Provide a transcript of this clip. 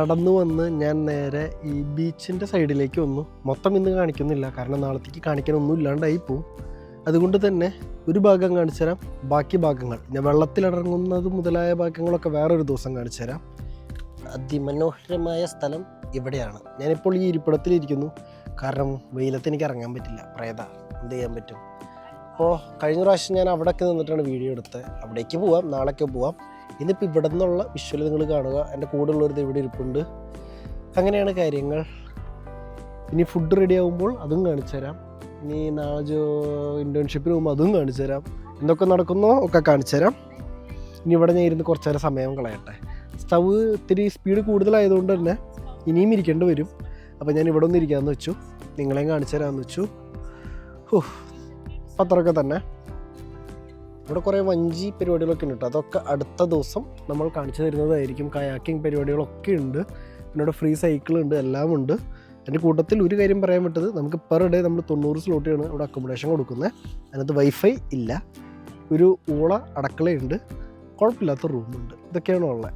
നടന്നു വന്ന് ഞാൻ നേരെ ഈ ബീച്ചിന്റെ സൈഡിലേക്ക് വന്നു. മൊത്തം ഇന്ന് കാണിക്കുന്നില്ല. കാരണം നാളത്തേക്ക് കാണിക്കാനൊന്നും ഇല്ലാണ്ടായി പോവും. അതുകൊണ്ട് തന്നെ ഒരു ഭാഗം കാണിച്ചു തരാം ബാക്കി ഭാഗങ്ങൾ. ഞാൻ വെള്ളത്തിലിറങ്ങുന്നത് മുതലായ ഭാഗങ്ങളൊക്കെ വേറൊരു ദിവസം കാണിച്ചു തരാം. അതിമനോഹരമായ സ്ഥലം ഇവിടെയാണ്. ഞാനിപ്പോൾ ഈ ഇരിപ്പിടത്തിലിരിക്കുന്നു. കാരണം വെയിലത്ത് എനിക്ക് ഇറങ്ങാൻ പറ്റില്ല. പ്രേത എന്ത് ചെയ്യാൻ പറ്റും? അപ്പോൾ കഴിഞ്ഞ പ്രാവശ്യം ഞാൻ അവിടെയൊക്കെ നിന്നിട്ടാണ് വീഡിയോ എടുത്തത്. അവിടേക്ക് പോവാം നാളേക്ക് പോവാം. ഇന്നിപ്പോൾ ഇവിടെ നിന്നുള്ള വിഷ്വൽ നിങ്ങൾ കാണുക. എന്റെ കൂടെ ഉള്ളവർ ഇവിടെ ഇരിപ്പുണ്ട്. അങ്ങനെയാണ് കാര്യങ്ങൾ. ഇനി ഫുഡ് റെഡി ആകുമ്പോൾ അതും കാണിച്ചു തരാം. ഇനി നാജോ ഇന്റേൺഷിപ്പിന് പോകുമ്പോൾ അതും കാണിച്ചു തരാം. എന്തൊക്കെ നടക്കുന്നോ ഒക്കെ കാണിച്ചു തരാം. ഇനി ഇവിടെ ഞാൻ ഇരുന്ന് കുറച്ച് നേരം സമയം കളയട്ടെ. സ്റ്റവ് ഇത്തിരി സ്പീഡ് കൂടുതലായതുകൊണ്ട് തന്നെ ഇനിയും ഇരിക്കേണ്ടി വരും. അപ്പോൾ ഞാൻ ഇവിടെ ഒന്ന് ഇരിക്കാമെന്ന് വെച്ചു. നിങ്ങളെയും കാണിച്ചു തരാമെന്ന് വെച്ചു. ഓ അത്രയൊക്കെ തന്നെ. ഇവിടെ കുറേ വഞ്ചി പരിപാടികളൊക്കെ ഉണ്ട് കേട്ടോ. അതൊക്കെ അടുത്ത ദിവസം നമ്മൾ കാണിച്ചു തരുന്നതായിരിക്കും. കയാക്കിംഗ് പരിപാടികളൊക്കെ ഉണ്ട്. പിന്നെ ഇവിടെ ഫ്രീ സൈക്കിൾ ഉണ്ട് എല്ലാം ഉണ്ട്. എന്റെ കൂട്ടത്തിൽ ഒരു കാര്യം പറയാൻ പറ്റത് നമുക്ക് പെർ ഡേ നമ്മൾ തൊണ്ണൂറ് സ്ലോട്ടിയാണ് ഇവിടെ അക്കോമഡേഷൻ കൊടുക്കുന്നത്. അതിനകത്ത് വൈഫൈ ഇല്ല. ഒരു ഊള അടക്കളയുണ്ട്. കുഴപ്പമില്ലാത്ത റൂമുണ്ട് ഇതൊക്കെയാണ് ഉള്ളത്.